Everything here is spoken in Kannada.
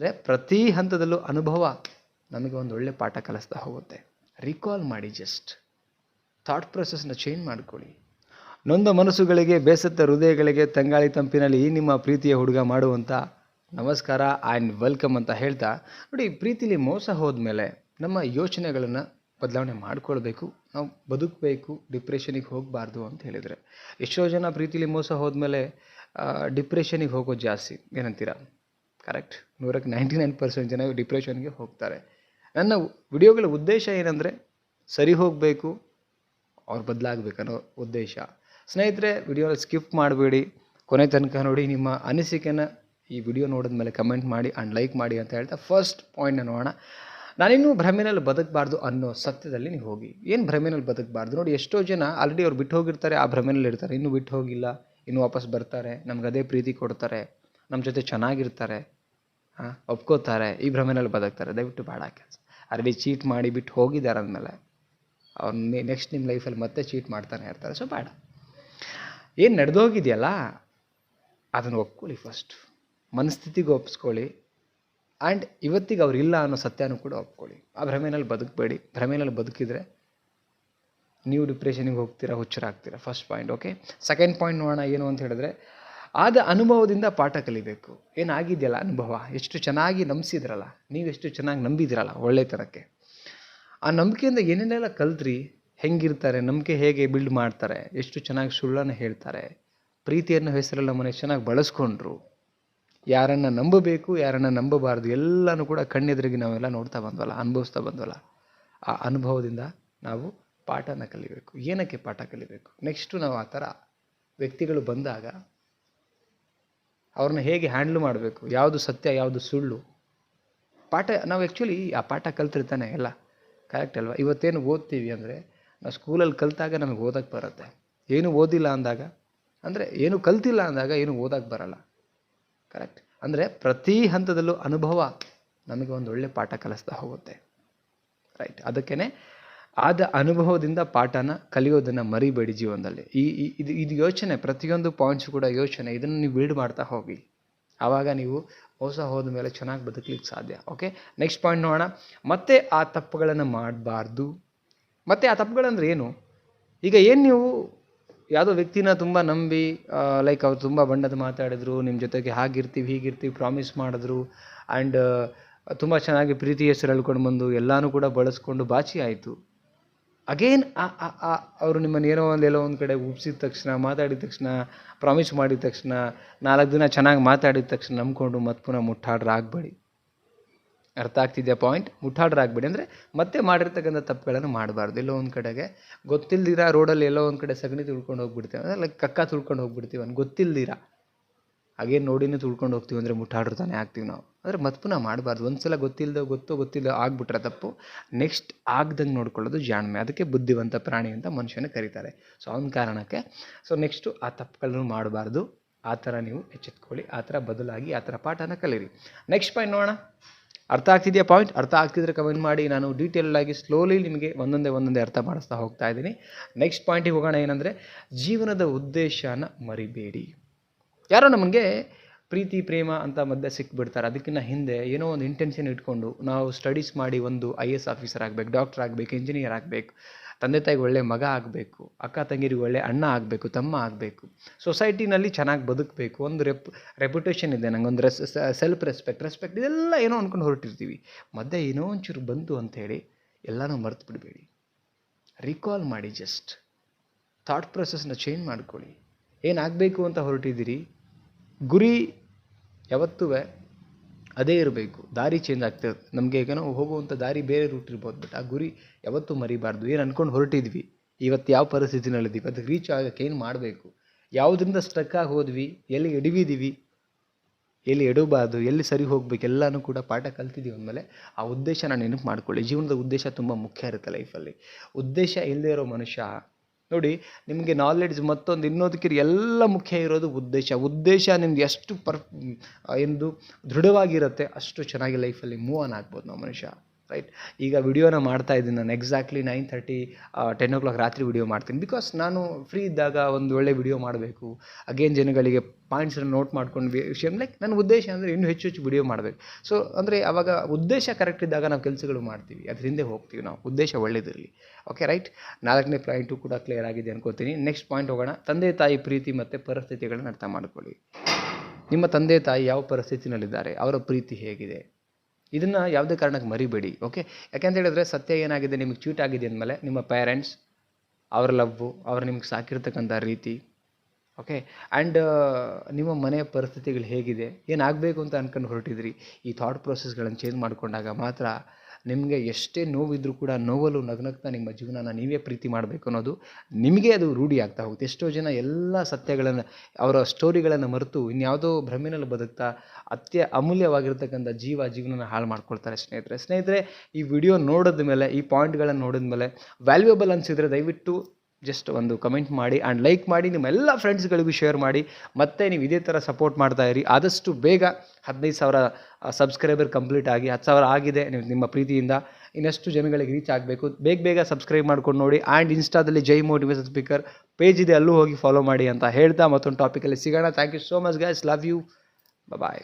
ಅಂದರೆ ಪ್ರತಿ ಹಂತದಲ್ಲೂ ಅನುಭವ ನಮಗೆ ಒಂದು ಒಳ್ಳೆ ಪಾಠ ಕಲಿಸ್ತಾ ಹೋಗುತ್ತೆ. ರಿಕಾಲ್ ಮಾಡಿ ಜಸ್ಟ್ ಥಾಟ್ ಪ್ರೊಸೆಸ್ನ ಚೇಂಜ್ ಮಾಡ್ಕೊಳ್ಳಿ. ನೊಂದ ಮನಸ್ಸುಗಳಿಗೆ, ಬೇಸತ್ತ ಹೃದಯಗಳಿಗೆ, ತಂಗಾಳಿ ತಂಪಿನಲ್ಲಿ ಈ ನಿಮ್ಮ ಪ್ರೀತಿಯ ಹುಡುಗ ಮಾಡುವಂಥ ನಮಸ್ಕಾರ ಆ್ಯಂಡ್ ವೆಲ್ಕಮ್ ಅಂತ ಹೇಳ್ತಾ, ನೋಡಿ ಪ್ರೀತಿಲಿ ಮೋಸ ಹೋದ್ಮೇಲೆ ನಮ್ಮ ಯೋಚನೆಗಳನ್ನು ಬದಲಾವಣೆ ಮಾಡ್ಕೊಳ್ಬೇಕು, ನಾವು ಬದುಕಬೇಕು ಡಿಪ್ರೆಷನಿಗೆ ಹೋಗಬಾರ್ದು ಅಂತ ಹೇಳಿದರೆ. ಎಷ್ಟೋ ಜನ ಪ್ರೀತಿಲಿ ಮೋಸ ಹೋದ್ಮೇಲೆ ಡಿಪ್ರೆಷನಿಗೆ ಹೋಗೋದು ಜಾಸ್ತಿ. ಏನಂತೀರಾ? ಕರೆಕ್ಟ್ ನೂರಕ್ಕೆ ನೈಂಟಿ ನೈನ್ ಪರ್ಸೆಂಟ್ ಜನ ಡಿಪ್ರೆಷನ್ಗೆ ಹೋಗ್ತಾರೆ. ನನ್ನ ವಿಡಿಯೋಗಳ ಉದ್ದೇಶ ಏನಂದರೆ, ಸರಿ ಹೋಗಬೇಕು, ಅವ್ರು ಬದಲಾಗಬೇಕನ್ನೋ ಉದ್ದೇಶ. ಸ್ನೇಹಿತರೆ, ವಿಡಿಯೋನ ಸ್ಕಿಪ್ ಮಾಡಬೇಡಿ. ಕೊನೆ ತನಕ ನೋಡಿ ನಿಮ್ಮ ಅನಿಸಿಕೆನ ಈ ವಿಡಿಯೋ ನೋಡಿದ ಮೇಲೆ ಕಮೆಂಟ್ ಮಾಡಿ ಆ್ಯಂಡ್ ಲೈಕ್ ಮಾಡಿ ಅಂತ ಹೇಳ್ತಾ ಫಸ್ಟ್ ಪಾಯಿಂಟ್ನ ನೋಡೋಣ. ನಾನಿನ್ನೂ ಭ್ರಮೆನಲ್ಲಿ ಬದುಕಬಾರ್ದು ಅನ್ನೋ ಸತ್ಯದಲ್ಲಿ ನೀವು ಹೋಗಿ. ಏನು ಭ್ರಮೆನಲ್ಲಿ ಬದುಕಬಾರ್ದು? ನೋಡಿ, ಎಷ್ಟೋ ಜನ ಆಲ್ರೆಡಿ ಅವ್ರು ಬಿಟ್ಟು ಹೋಗಿರ್ತಾರೆ, ಆ ಭ್ರಮೆನಲ್ಲಿ ಇರ್ತಾರೆ. ಇನ್ನೂ ಬಿಟ್ಟು ಹೋಗಿಲ್ಲ, ಇನ್ನೂ ವಾಪಸ್ ಬರ್ತಾರೆ, ನಮ್ಗೆ ಅದೇ ಪ್ರೀತಿ ಕೊಡ್ತಾರೆ ನಮ್ಮ ಜೊತೆ ಚೆನ್ನಾಗಿರ್ತಾರೆ. ಒಪ್ಕೋತಾರೆ, ಈ ಭ್ರಮೆನಲ್ಲಿ ಬದುಕ್ತಾರೆ. ದಯವಿಟ್ಟು ಬೇಡ ಕೆಲಸ. ಆಲ್ರೆಡಿ ಚೀಟ್ ಮಾಡಿ ಬಿಟ್ಟು ಹೋಗಿದ್ದಾರೆ ಅಂದಮೇಲೆ ಅವ್ರು ನೆಕ್ಸ್ಟ್ ನಿಮ್ಮ ಲೈಫಲ್ಲಿ ಮತ್ತೆ ಚೀಟ್ ಮಾಡ್ತಾನೆ ಇರ್ತಾರೆ. ಸೊ ಬೇಡ. ಏನು ನಡೆದೋಗಿದೆಯಲ್ಲ, ಅದನ್ನು ಒಪ್ಕೊಳ್ಳಿ ಫಸ್ಟ್ ಮನಸ್ಥಿತಿಗೆ ಒಪ್ಪಿಸ್ಕೊಳ್ಳಿ ಆ್ಯಂಡ್ ಇವತ್ತಿಗೆ ಅವ್ರು ಇಲ್ಲ ಅನ್ನೋ ಸತ್ಯನೂ ಕೂಡ ಒಪ್ಕೊಳ್ಳಿ. ಆ ಭ್ರಮೆನಲ್ಲಿ ಬದುಕಬೇಡಿ. ಭ್ರಮೆನಲ್ಲಿ ಬದುಕಿದ್ರೆ ನೀವು ಡಿಪ್ರೆಷನಿಗೆ ಹೋಗ್ತೀರಾ, ಹುಚ್ಚರಾಗ್ತೀರಾ? First point okay second point ನೋಡೋಣ, ಏನು ಅಂತ ಹೇಳಿದ್ರೆ ಆದ ಅನುಭವದಿಂದ ಪಾಠ ಕಲಿಬೇಕು. ಏನಾಗಿದೆಯಲ್ಲ ಅನುಭವ? ಎಷ್ಟು ಚೆನ್ನಾಗಿ ನಂಬಿಸಿದ್ರಲ್ಲ? ನೀವು ಎಷ್ಟು ಚೆನ್ನಾಗಿ ನಂಬಿದಿರಲ್ಲ ಒಳ್ಳೆತನಕ್ಕೆ. ಆ ನಂಬಿಕೆಯಿಂದ ಏನೇನೆಲ್ಲ ಕಲ್ತ್ರಿ ಹೆಂಗಿರ್ತಾರೆ? ನಂಬಿಕೆ ಹೇಗೆ ಬಿಲ್ಡ್ ಮಾಡ್ತಾರೆ? ಎಷ್ಟು ಚೆನ್ನಾಗಿ ಸುಳ್ಳನ್ನು ಹೇಳ್ತಾರೆ? ಪ್ರೀತಿಯನ್ನು ಹೆಸರೆಲ್ಲ ಮನೆ ಚೆನ್ನಾಗಿ ಬಳಸ್ಕೊಂಡ್ರು. ಯಾರನ್ನು ನಂಬಬೇಕು, ಯಾರನ್ನು ನಂಬಬಾರ್ದು ಎಲ್ಲನೂ ಕೂಡ ಕಣ್ಣೆದುರಿಗೆ ನಾವೆಲ್ಲ ನೋಡ್ತಾ ಬಂದ್ವಲ್ಲ, ಅನುಭವಿಸ್ತಾ ಬಂದ್ವಲ್ಲ. ಆ ಅನುಭವದಿಂದ ನಾವು ಪಾಠನ ಕಲಿಬೇಕು. ಏನಕ್ಕೆ ಪಾಠ ಕಲಿಬೇಕು? ನೆಕ್ಸ್ಟು ನಾವು ಆ ಥರ ವ್ಯಕ್ತಿಗಳು ಬಂದಾಗ ಅವ್ರನ್ನ ಹೇಗೆ ಹ್ಯಾಂಡ್ಲ್ ಮಾಡಬೇಕು? ಯಾವುದು ಸತ್ಯ, ಯಾವುದು ಸುಳ್ಳು? ಪಾಠ, ನಾವು ಆ್ಯಕ್ಚುಲಿ ಆ ಪಾಠ ಕಲ್ತಿರ್ತಾನೆ ಎಲ್ಲ. ಕರೆಕ್ಟ್ ಅಲ್ವಾ? ಇವತ್ತೇನು ಓದ್ತೀವಿ ಅಂದರೆ, ನಾವು ಸ್ಕೂಲಲ್ಲಿ ಕಲಿತಾಗ ನಮಗೆ ಓದಕ್ಕೆ ಬರುತ್ತೆ. ಏನು ಓದಿಲ್ಲ ಅಂದಾಗ, ಅಂದರೆ ಏನು ಕಲ್ತಿಲ್ಲ ಅಂದಾಗ ಏನು ಓದಕ್ಕೆ ಬರಲ್ಲ. ಕರೆಕ್ಟ್ ಅಂದರೆ ಪ್ರತಿ ಹಂತದಲ್ಲೂ ಅನುಭವ ನಮಗೆ ಒಂದು ಒಳ್ಳೆ ಪಾಠ ಕಲಿಸ್ತಾ ಹೋಗುತ್ತೆ. ರೈಟ್ ಅದಕ್ಕೇ ಆದ ಅನುಭವದಿಂದ ಪಾಠನ ಕಲಿಯೋದನ್ನು ಮರಿಬೇಡಿ ಜೀವನದಲ್ಲಿ. ಈ ಇದು ಇದು ಯೋಚನೆ, ಪ್ರತಿಯೊಂದು ಪಾಯಿಂಟ್ಸ್ ಕೂಡ ಯೋಚನೆ. ಇದನ್ನು ನೀವು ಬಿಲ್ಡ್ ಮಾಡ್ತಾ ಹೋಗಿ. ಆವಾಗ ನೀವು ಹೊಸ ಹೋದ ಮೇಲೆ ಚೆನ್ನಾಗಿ ಬದುಕಲಿಕ್ಕೆ ಸಾಧ್ಯ. ಓಕೆ ನೆಕ್ಸ್ಟ್ ಪಾಯಿಂಟ್ ನೋಡೋಣ. ಮತ್ತೆ ಆ ತಪ್ಪುಗಳನ್ನು ಮಾಡಬಾರ್ದು. ಮತ್ತೆ ಆ ತಪ್ಪುಗಳಂದ್ರೆ ಏನು? ಈಗ ಏನು ನೀವು ಯಾವುದೋ ವ್ಯಕ್ತಿನ ತುಂಬ ನಂಬಿ ಲೈಕ್ ಅವ್ರು ತುಂಬ ಬಣ್ಣದ ಮಾತಾಡಿದ್ರು ನಿಮ್ಮ ಜೊತೆಗೆ ಹಾಗಿರ್ತೀವಿ, ಹೀಗಿರ್ತೀವಿ ಪ್ರಾಮಿಸ್ ಮಾಡಿದ್ರು ಆ್ಯಂಡ್ ತುಂಬ ಚೆನ್ನಾಗಿ ಪ್ರೀತಿ ಹೆಸರು ಹೇಳ್ಕೊಂಡು ಬಂದು ಎಲ್ಲನೂ ಕೂಡ ಬಳಸ್ಕೊಂಡು ಬಾಚಿ ಆಯಿತು. ಅಗೇನ್ ಅವರು ನಿಮ್ಮನ್ನು ಏನೋ ಒಂದು ಎಲ್ಲೋ ಒಂದು ಕಡೆ ಉಪ್ಸಿದ ತಕ್ಷಣ, ಮಾತಾಡಿದ ತಕ್ಷಣ ಪ್ರಾಮಿಸ್ ಮಾಡಿದ ತಕ್ಷಣ, ನಾಲ್ಕು ದಿನ ಚೆನ್ನಾಗಿ ಮಾತಾಡಿದ ತಕ್ಷಣ ನಂಬ್ಕೊಂಡು ಮತ್ತೆ ಪುನಃ ಮುಟ್ಟಾಡ್ರಾಗಬೇಡಿ ಅರ್ಥ ಆಗ್ತಿದೆಯಾ ಪಾಯಿಂಟ್ ಮುಟ್ಟಾಡ್ರಾಗಬೇಡಿ ಅಂದರೆ ಮತ್ತೆ ಮಾಡಿರ್ತಕ್ಕಂಥ ತಪ್ಪುಗಳನ್ನು ಮಾಡಬಾರ್ದು. ಎಲ್ಲೋ ಒಂದು ಕಡೆಗೆ ಗೊತ್ತಿಲ್ದಿರ ರೋಡಲ್ಲಿ ಎಲ್ಲೋ ಒಂದು ಕಡೆ ಸಗಣಿ ತುಳ್ಕೊಂಡು ಹೋಗ್ಬಿಡ್ತೀವಿ. ಅಂದರೆ ಲೈಕ್ ಕಕ್ಕ ತುಳ್ಕೊಂಡು ಹೋಗ್ಬಿಡ್ತೀವಿ. ಅಂತ ಗೊತ್ತಿಲ್ದಿರ. ಹಾಗೇನು ನೋಡಿನೇ ತುಳ್ಕೊಂಡು ಹೋಗ್ತೀವಿ ಅಂದರೆ ಮುಟ್ಟಾಡ್ರು ತಾನೇ ಆಗ್ತೀವಿ ನಾವು. ಅಂದರೆ ಮತ್ತೆ ಪುನಃ ಮಾಡಬಾರ್ದು. ಒಂದು ಸಲ ಗೊತ್ತಿಲ್ಲದೆ ಗೊತ್ತೋ ಗೊತ್ತಿಲ್ಲ ಆಗ್ಬಿಟ್ರೆ ತಪ್ಪು. ನೆಕ್ಸ್ಟ್ ಆಗ್ದಂಗೆ ನೋಡ್ಕೊಳ್ಳೋದು ಜಾಣ್ಮೆ. ಅದಕ್ಕೆ ಬುದ್ಧಿವಂತ ಪ್ರಾಣಿ ಅಂತ ಮನುಷ್ಯನ ಕರೀತಾರೆ. ಸೊ ಅವನ ಕಾರಣಕ್ಕೆ ಸೊ ನೆಕ್ಸ್ಟು ಆ ತಪ್ಪುಗಳನ್ನು ಮಾಡಬಾರ್ದು. ಆ ಥರ ನೀವು ಎಚ್ಚೆತ್ಕೊಳ್ಳಿ. ಆ ಥರ ಬದಲಾಗಿ ಆ ಥರ ಪಾಠನ ಕಲೀರಿ. ನೆಕ್ಸ್ಟ್ ಪಾಯಿಂಟ್ ನೋಡೋಣ. ಅರ್ಥ ಆಗ್ತಿದೆಯಾ ಪಾಯಿಂಟ್ ಅರ್ಥ ಆಗ್ತಿದ್ರೆ ಕಮೆಂಟ್ ಮಾಡಿ. ನಾನು ಡೀಟೇಲ್ ಆಗಿ ಸ್ಲೋಲಿ ನಿಮಗೆ ಒಂದೊಂದೇ ಒಂದೊಂದೇ ಅರ್ಥ ಮಾಡಿಸ್ತಾ ಹೋಗ್ತಾ ಇದ್ದೀನಿ. ನೆಕ್ಸ್ಟ್ ಪಾಯಿಂಟಿಗೆ ಹೋಗೋಣ ಏನಂದರೆ, ಜೀವನದ ಉದ್ದೇಶನ ಮರಿಬೇಡಿ. ಯಾರೋ ನಮಗೆ ಪ್ರೀತಿ, ಪ್ರೇಮ ಅಂತ ಮಧ್ಯೆ ಸಿಕ್ಬಿಡ್ತಾರೆ. ಅದಕ್ಕಿಂತ ಹಿಂದೆ ಏನೋ ಒಂದು ಇಂಟೆನ್ಷನ್ ಇಟ್ಕೊಂಡು ನಾವು ಸ್ಟಡೀಸ್ ಮಾಡಿ ಒಂದು ಐ ಎಸ್ ಆಫೀಸರ್ ಆಗಬೇಕು ಡಾಕ್ಟರ್ ಆಗಬೇಕು ಇಂಜಿನಿಯರ್ ಆಗಬೇಕು, ತಂದೆ ತಾಯಿಗೆ ಒಳ್ಳೆ ಮಗ ಆಗಬೇಕು, ಅಕ್ಕ ತಂಗಿರಿಗೆ ಒಳ್ಳೆ ಅಣ್ಣ ಆಗಬೇಕು, ತಮ್ಮ ಆಗಬೇಕು. ಸೊಸೈಟಿನಲ್ಲಿ ಚೆನ್ನಾಗಿ ಬದುಕಬೇಕು. ಒಂದು ರೆಪ್ ರೆಪ್ಯುಟೇಷನ್ ಇದೆ ನಂಗೊಂದು ರೆಸ್ ಸೆಲ್ಫ್ ರೆಸ್ಪೆಕ್ಟ್ ರೆಸ್ಪೆಕ್ಟ್ ಇದೆಲ್ಲ ಏನೋ ಅಂದ್ಕೊಂಡು ಹೊರಟಿರ್ತೀವಿ. ಮಧ್ಯೆ ಏನೋ ಒಂಚೂರು ಬಂತು ಅಂಥೇಳಿ ಎಲ್ಲನೂ ಮರೆತು ಬಿಡಬೇಡಿ. ರಿಕಾಲ್ ಮಾಡಿ ಜಸ್ಟ್ ಥಾಟ್ ಪ್ರೊಸೆಸ್ನ ಚೇಂಜ್ ಮಾಡ್ಕೊಳ್ಳಿ. ಏನಾಗಬೇಕು ಅಂತ ಹೊರಟಿದ್ದೀರಿ? ಗುರಿ ಯಾವತ್ತೂ ಅದೇ ಇರಬೇಕು. ದಾರಿ ಚೇಂಜ್ ಆಗ್ತಿರುತ್ತೆ ನಮಗೆ ಏನೋ ಹೋಗುವಂಥ ದಾರಿ ಬೇರೆ ರೂಟ್ ಇರ್ಬೋದು ಬಟ್ ಆ ಗುರಿ ಯಾವತ್ತೂ ಮರಿಬಾರ್ದು. ಏನು ಅಂದ್ಕೊಂಡು ಹೊರಟಿದ್ವಿ? ಇವತ್ತು ಯಾವ ಪರಿಸ್ಥಿತಿನಲ್ಲಿದ್ದೀವಿ? ಅದಕ್ಕೆ ರೀಚ್ ಆಗೋಕ್ಕೆ ಏನು ಮಾಡಬೇಕು? ಯಾವುದರಿಂದ ಸ್ಟ್ರಕ್ ಆಗಿ ಹೋದ್ವಿ? ಎಲ್ಲಿ ಎಡವಿದ್ದೀವಿ ಎಲ್ಲಿ ಎಡಬಾರ್ದು? ಎಲ್ಲಿ ಸರಿ ಹೋಗ್ಬೇಕು? ಎಲ್ಲನೂ ಕೂಡ ಪಾಠ ಕಲ್ತಿದ್ದೀವಿ ಅಂದಮೇಲೆ ಆ ಉದ್ದೇಶನ ನೆನಪು ಮಾಡ್ಕೊಳ್ಳಿ. ಜೀವನದ ಉದ್ದೇಶ ತುಂಬ ಮುಖ್ಯ ಇರುತ್ತೆ ಲೈಫಲ್ಲಿ ಉದ್ದೇಶ ಇಲ್ಲದೇ ಇರೋ ಮನುಷ್ಯ ನೋಡಿ, ನಿಮಗೆ ನಾಲೆಡ್ಜ್ ಮತ್ತೊಂದು ಇನ್ನೋದಕ್ಕೆ ಎಲ್ಲ ಮುಖ್ಯ ಇರೋದು ಉದ್ದೇಶ. ಉದ್ದೇಶ ನಿಮ್ದು ಎಷ್ಟು ಪರ್ ಎಂದು ದೃಢವಾಗಿರುತ್ತೆ, ಅಷ್ಟು ಚೆನ್ನಾಗಿ ಲೈಫಲ್ಲಿ ಮೂವ್ ಆನ್ ಆಗ್ಬೋದು ನಾವು ಮನುಷ್ಯ. ರೈಟ್ ಈಗ ವಿಡಿಯೋನ ಮಾಡ್ತಾ ಇದ್ದೀನಿ ನಾನು. Exactly nine thirty ten o'clock ರಾತ್ರಿ ವಿಡಿಯೋ ಮಾಡ್ತೀನಿ. ಬಿಕಾಸ್ ನಾನು ಫ್ರೀ ಇದ್ದಾಗ ಒಂದು ಒಳ್ಳೆ ವಿಡಿಯೋ ಮಾಡಬೇಕು. ಅಗೇನ್ ಜನಗಳಿಗೆ ಪಾಯಿಂಟ್ಸನ್ನು ನೋಟ್ ಮಾಡ್ಕೊಂಡು ವಿಷಯ ಲೈಕ್ ನನ್ನ ಉದ್ದೇಶ ಅಂದರೆ ಇನ್ನೂ ಹೆಚ್ಚು ಹೆಚ್ಚು ವಿಡಿಯೋ ಮಾಡಬೇಕು. ಸೊ ಅಂದರೆ ಅವಾಗ ಉದ್ದೇಶ ಕರೆಕ್ಟ್ ಇದ್ದಾಗ ನಾವು ಕೆಲಸಗಳು ಮಾಡ್ತೀವಿ. ಅದ್ರ ಹಿಂದೆ ಹೋಗ್ತೀವಿ ನಾವು. ಉದ್ದೇಶ ಒಳ್ಳೇದಿರಲಿ. ಓಕೆ ರೈಟ್ ನಾಲ್ಕನೇ ಪಾಯಿಂಟು ಕೂಡ ಕ್ಲಿಯರ್ ಆಗಿದೆ ಅನ್ಕೋತೀನಿ. ನೆಕ್ಸ್ಟ್ ಪಾಯಿಂಟ್ ಹೋಗೋಣ. ತಂದೆ, ತಾಯಿ ಪ್ರೀತಿ ಮತ್ತು ಪರಿಸ್ಥಿತಿಗಳನ್ನ ಅರ್ಥ ಮಾಡ್ಕೊಳ್ಳಿ. ನಿಮ್ಮ ತಂದೆ, ತಾಯಿ ಯಾವ ಪರಿಸ್ಥಿತಿನಲ್ಲಿದ್ದಾರೆ? ಅವರ ಪ್ರೀತಿ ಹೇಗಿದೆ? ಇದನ್ನು ಯಾವುದೇ ಕಾರಣಕ್ಕೆ ಮರಿಬೇಡಿ ಓಕೆ ಯಾಕೆಂತ ಹೇಳಿದ್ರೆ ಸತ್ಯ ಏನಾಗಿದೆ, ನಿಮಗೆ ಚೀಟ್ ಆಗಿದೆ ಅಂದಮೇಲೆ ನಿಮ್ಮ ಪೇರೆಂಟ್ಸ್ ಅವರ ಲವ್ವು ಅವ್ರು ನಿಮ್ಗೆ ಸಾಕಿರ್ತಕ್ಕಂಥ ರೀತಿ ಓಕೆ ಆ್ಯಂಡ್ ನಿಮ್ಮ ಮನೆಯ ಪರಿಸ್ಥಿತಿಗಳು ಹೇಗಿದೆ, ಏನಾಗಬೇಕು ಅಂತ ಅನ್ಕೊಂಡು ಹೊರಟಿದ್ರಿ, ಈ ಥಾಟ್ ಪ್ರೊಸೆಸ್ಗಳನ್ನು ಚೇಂಜ್ ಮಾಡಿಕೊಂಡಾಗ ಮಾತ್ರ ನಿಮಗೆ ಎಷ್ಟೇ ನೋವಿದ್ರೂ ಕೂಡ ನೋವಲು ನಗ್ನಗ್ತಾ ನಿಮ್ಮ ಜೀವನನ ನೀವೇ ಪ್ರೀತಿ ಮಾಡಬೇಕು ಅನ್ನೋದು ನಿಮಗೆ ಅದು ರೂಢಿ ಆಗ್ತಾ ಹೋಗುತ್ತೆ. ಎಷ್ಟೋ ಜನ ಎಲ್ಲ ಸತ್ಯಗಳನ್ನು, ಅವರ ಸ್ಟೋರಿಗಳನ್ನು ಮರೆತು ಇನ್ಯಾವುದೋ ಭ್ರಮೆನಲ್ಲಿ ಬದುಕ್ತಾ ಅತ್ಯ ಅಮೂಲ್ಯವಾಗಿರ್ತಕ್ಕಂಥ ಜೀವ ಜೀವನನ ಹಾಳು ಮಾಡ್ಕೊಳ್ತಾರೆ ಸ್ನೇಹಿತರೆ. ಸ್ನೇಹಿತರೆ, ಈ ವಿಡಿಯೋ ನೋಡಿದ ಮೇಲೆ ಈ ಪಾಯಿಂಟ್ಗಳನ್ನು ನೋಡಿದ ಮೇಲೆ ವ್ಯಾಲ್ಯೂಯಬಲ್ ಅನಿಸಿದರೆ ದಯವಿಟ್ಟು ಜಸ್ಟ್ ಒಂದು ಕಮೆಂಟ್ ಮಾಡಿ ಆ್ಯಂಡ್ ಲೈಕ್ ಮಾಡಿ ನಿಮ್ಮ ಎಲ್ಲ ಫ್ರೆಂಡ್ಸ್ಗಳಿಗೂ ಶೇರ್ ಮಾಡಿ. ಮತ್ತೆ ನೀವು ಇದೇ ಥರ ಸಪೋರ್ಟ್ ಮಾಡ್ತಾ ಇರಿ. ಆದಷ್ಟು ಬೇಗ ಹದಿನೈದು ಸಾವಿರ ಸಬ್ಸ್ಕ್ರೈಬರ್ ಕಂಪ್ಲೀಟ್ ಆಗಿ, ಹತ್ತು ಸಾವಿರ ಆಗಿದೆ ನೀವು ನಿಮ್ಮ ಪ್ರೀತಿಯಿಂದ ಇನ್ನಷ್ಟು ಜನಗಳಿಗೆ ರೀಚ್ ಆಗಬೇಕು. ಬೇಗ ಬೇಗ ಸಬ್ಸ್ಕ್ರೈಬ್ ಮಾಡ್ಕೊಂಡು ನೋಡಿ. ಆ್ಯಂಡ್ ಇನ್ಸ್ಟಾದಲ್ಲಿ ಜೈ ಮೋಟಿವೇಶನ್ ಸ್ಪೀಕರ್ ಪೇಜ್ ಇದೆ. ಅಲ್ಲೂ ಹೋಗಿ ಫಾಲೋ ಮಾಡಿ ಅಂತ ಹೇಳ್ತಾ ಮತ್ತೊಂದು ಟಾಪಿಕಲ್ಲಿ ಸಿಗೋಣ. Thank you so much guys love you bye